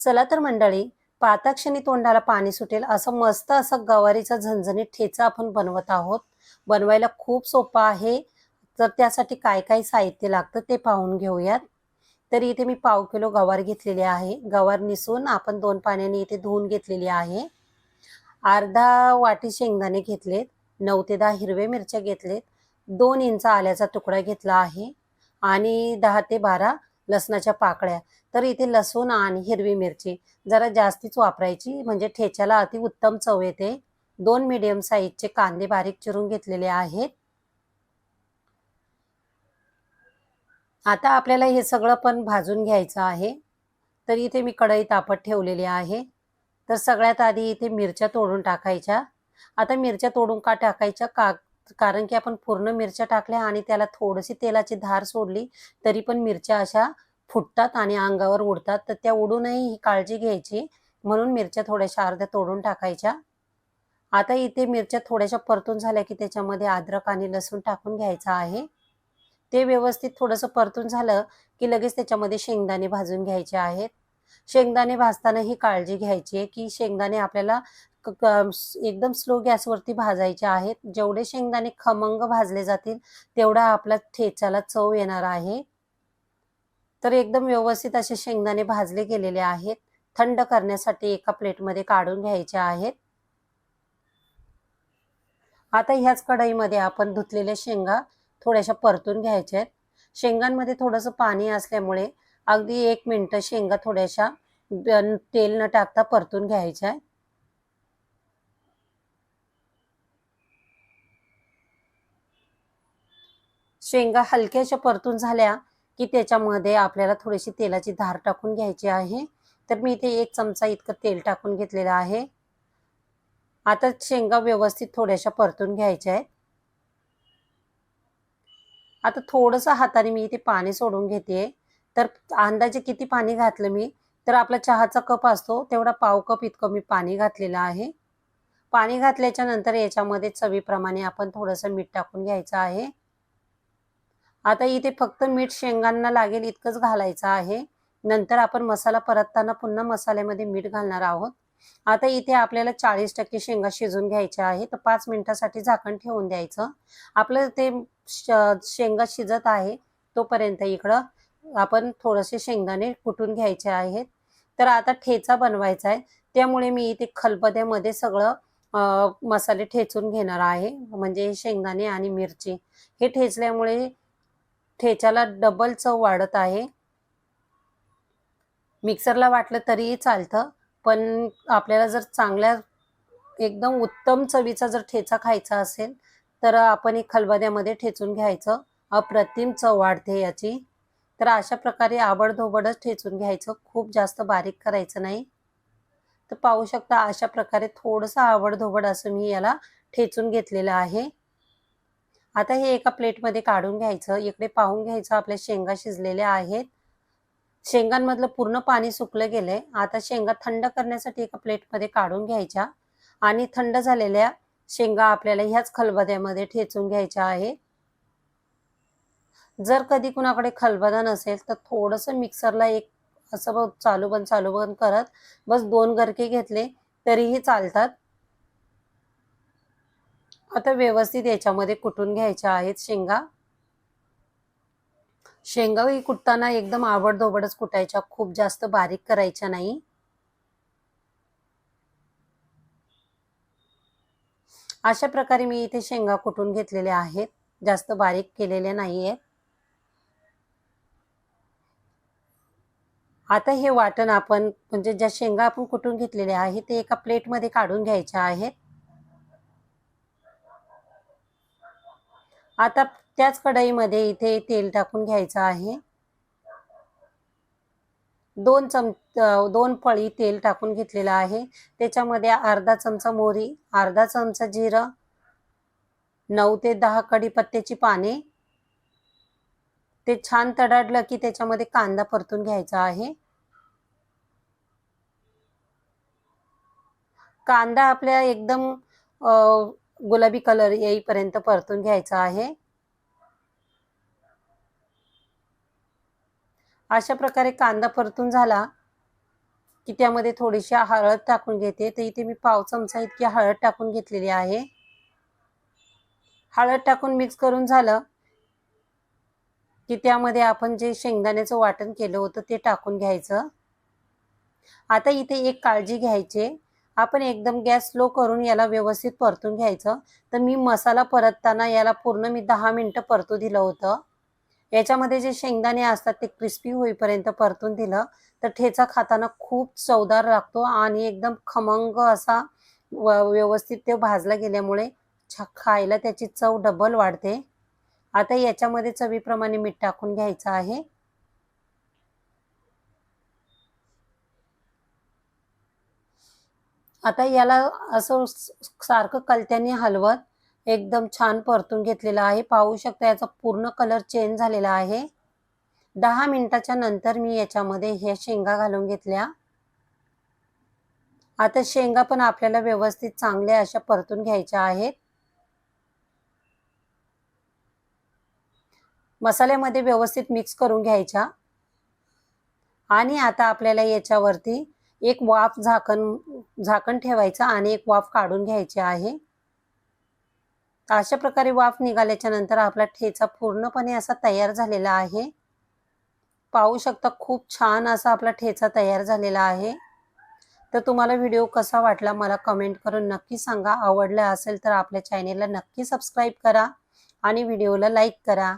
चला तर मंडळी पाताक्षणी तोंडाला पाणी सुटेल असं मस्त असं गवारीचा झणझणीत ठेचा आपण बनवत आहोत. बनवायला खूप सोपा आहे. तर त्यासाठी काय काय साहित्य लागतं ते पाहून घेऊयात. तर इथे मी पाव किलो गवार घेतलेली आहे. गवार निसून आपण दोन पाण्याने इथे धुवून घेतलेली आहे. अर्धा वाटी शेंगदाणे घेतलेत. नऊ ते दहा हिरवे मिरच्या घेतलेत. दोन इंच आल्याचा तुकडा घेतला आहे. आणि दहा ते बारा लसणाच्या पाकळ्या तर इथे लसूण आणि हिरवी मिरची जरा जास्तीच वापरायची. म्हणजे ठेच्याला अति उत्तम चव येते. दोन मीडियम साईजचे कांदे बारीक चिरून घेतलेले आहेत. आता आपल्याला हे सगळं पण भाजून घ्यायचं आहे. तर इथे मी कढई तापत ठेवलेली आहे. तर सगळ्यात आधी इथे मिरच्या तोडून टाकायच्या. आता मिरच्या तोडून का टाकायच्या? का कारण की आपण पूर्ण मिरच्या टाकल्या आणि त्याला थोडीशी तेलाची धार सोडली तरी पण मिरच्या अशा फुटतात आणि अंगावर उडतात तर त्या उडूनही ही काळजी घ्यायची. म्हणून मिरच्या थोड्याशा अर्ध्या तोडून टाकायच्या. आता इथे मिरच्या थोड्याशा परतून झाल्या की त्याच्यामध्ये अद्रक आणि लसूण टाकून घ्यायचं आहे. ते व्यवस्थित थोडंसं परतून झालं की लगेच त्याच्यामध्ये शेंगदाणे भाजून घ्यायचे आहेत. शेंगदाणे भाजताना ही काळजी घ्यायची आहे की शेंगदाणे आपल्याला एकदम स्लो गॅसवरती भाजायचे आहेत. जेवढे शेंगदाणे खमंग भाजले जातील तेवढा आपला ठेच्याला चव येणार आहे. तर एकदम व्यवस्थित असे शेंगदाणे भाजले गेलेले आहेत. थंड करण्यासाठी एका प्लेटमध्ये काढून घ्यायचे आहेत. आता ह्याच कढईमध्ये आपण धुतलेल्या शेंगा थोड्याशा परतून घ्यायच्या आहेत. शेंगांमध्ये थोडंसं पाणी असल्यामुळे अगदी एक मिनटं शेंगा थोड्याशा तेल न टाकता परतून घ्यायच्या आहेत. शेंगा हलक्याशा परतून झाल्या की त्याच्यामध्ये आपल्याला थोडीशी तेलाची धार टाकून घ्यायची आहे. तर मी इथे एक चमचा इतकं तेल टाकून घेतलेलं आहे. आता शेंगा व्यवस्थित थोड्याशा परतून घ्यायच्या आहेत. आता थोडंसं हाताने मी इथे पाणी सोडून घेते. तर अंदाजे किती पाणी घातलं मी? तर आपला चहाचा कप असतो तेवढा पाव कप इतकं मी पाणी घातलेलं आहे. पाणी घातल्याच्या नंतर याच्यामध्ये चवीप्रमाणे आपण थोडंसं मीठ टाकून घ्यायचं आहे. आता इथे फक्त मीठ शेंगांना लागेल इतकंच घालायचं आहे. नंतर आपण मसाला परतताना पुन्हा मसाल्यामध्ये मीठ घालणार आहोत. आता इथे आपल्याला चाळीस टक्के शेंगा शिजून घ्यायच्या आहे तर पाच मिनिटासाठी झाकण ठेवून द्यायचं. आपलं ते शेंगा शिजत आहे तोपर्यंत इकडं आपण थोडेसे शेंगदाणे कुटून घ्यायचे आहेत. तर आता ठेचा बनवायचा आहे. त्यामुळे मी इथे खलबद्यामध्ये सगळं मसाले ठेचून घेणार आहे. म्हणजे शेंगदाणे आणि मिरची हे ठेचल्यामुळे ठेच्याला डबल चव वाढत आहे. मिक्सरला वाटलं तरीही चालतं पण आपल्याला जर चांगल्या एकदम उत्तम चवीचा जर ठेचा खायचा असेल तर आपण एक खलबद्यामध्ये ठेचून घ्यायचं. अप्रतिम चव वाढते याची. तर अशा प्रकारे आबडधोबडच ठेचून घ्यायचं. खूप जास्त बारीक करायचं नाही. तर पाहू शकता अशा प्रकारे थोडंसं आवडधोबड असं मी याला ठेचून घेतलेलं आहे. आता हे एका प्लेटमध्ये काढून घ्यायचं इकडे पाहून घ्यायचं आपल्या शेंगा शिजलेल्या आहेत. शेंगांमधलं पूर्ण पाणी सुकलं गेलंय. आता शेंगा थंड करण्यासाठी एका प्लेटमध्ये काढून घ्यायच्या. आणि थंड झालेल्या शेंगा आपल्याला ह्याच खलबद्यामध्ये ठेचून घ्यायच्या आहे. जर कधी कुणाकडे खलबदा नसेल तर थोडंसं मिक्सरला एक असं चालू बंद चालू बंद करत बस दोन गरके घेतले तरीही चालतात. आता व्यवस्थित याच्यामध्ये कुटून घ्यायच्या आहेत शेंगा? शेंगाही कुटताना एकदम आवडदोबडच कुटायच्या खूप जास्त बारीक करायच्या नाही. अशा प्रकारे मी इथे शेंगा कुटून घेतलेल्या आहेत जास्त बारीक केलेल्या नाही आहेत आता हे वाटण आपण म्हणजे ज्या शेंगा आपण कुटून घेतलेल्या आहेत ते एका प्लेटमध्ये काढून घ्यायच्या आहेत. आता त्याच कढईमध्ये इथे तेल टाकून घ्यायचं आहे. दोन चम दोन पळी तेल टाकून घेतलेलं आहे. त्याच्यामध्ये अर्धा चमचा मोहरी अर्धा चमचा जिरं नऊ ते दहा कढीपत्त्याची पाने. ते छान तडाडलं की त्याच्यामध्ये कांदा परतून घ्यायचा आहे. कांदा आपल्या एकदम गुलाबी कलर येईपर्यंत परतून घ्यायचा आहे. अशा प्रकारे कांदा परतून झाला की त्यामध्ये थोडीशी हळद टाकून घेते. तर इथे मी पाव चमचा इतकी हळद टाकून घेतलेली आहे. हळद टाकून मिक्स करून झालं की त्यामध्ये आपण जे शेंगदाण्याचं वाटण केलं होतं ते टाकून घ्यायचं. आता इथे एक काळजी घ्यायची. आपण एकदम गॅस स्लो करून याला व्यवस्थित परतून घ्यायचं. तर मी मसाला परतताना याला पूर्ण मी दहा मिनटं परतू दिलं होतं. याच्यामध्ये जे शेंगदाणे असतात ते क्रिस्पी होईपर्यंत परतून दिलं. तर ठेचा खाताना खूप चवदार लागतो आणि एकदम खमंग असा व्यवस्थित ते भाजला गेल्यामुळे खायला त्याची चव डबल वाढते. आता याच्यामध्ये चवीप्रमाणे मीठ टाकून घ्यायचं आहे. आता याला असं सारखं कलत्याने हलवत एकदम छान परतून घेतलेलं आहे. पाहू शकता याचा पूर्ण कलर चेंज झालेला आहे. दहा मिनिटाच्या नंतर मी याच्यामध्ये हे शेंगा घालून घेतल्या. आता शेंगा पण आपल्याला व्यवस्थित चांगल्या अशा परतून घ्यायच्या आहेत. मसाल्यामध्ये व्यवस्थित मिक्स करून घ्यायच्या. आणि आता आपल्याला याच्यावरती एक वाफ झाकण झाकण ठेवायचं आणि एक वाफ काढून घ्यायची आहे. अशा प्रकारे वाफ निघाल्याच्या नंतर आपला ठेचा पूर्णपणे असा तयार झालेला आहे. पाहू शकता खूप छान असा आपला ठेचा तयार झालेला आहे. तर तुम्हाला व्हिडिओ कसा वाटला मला कमेंट करून नक्की सांगा. आवडला असेल तर आपल्या चॅनेलला नक्की सबस्क्राईब करा आणि व्हिडिओला लाईक करा.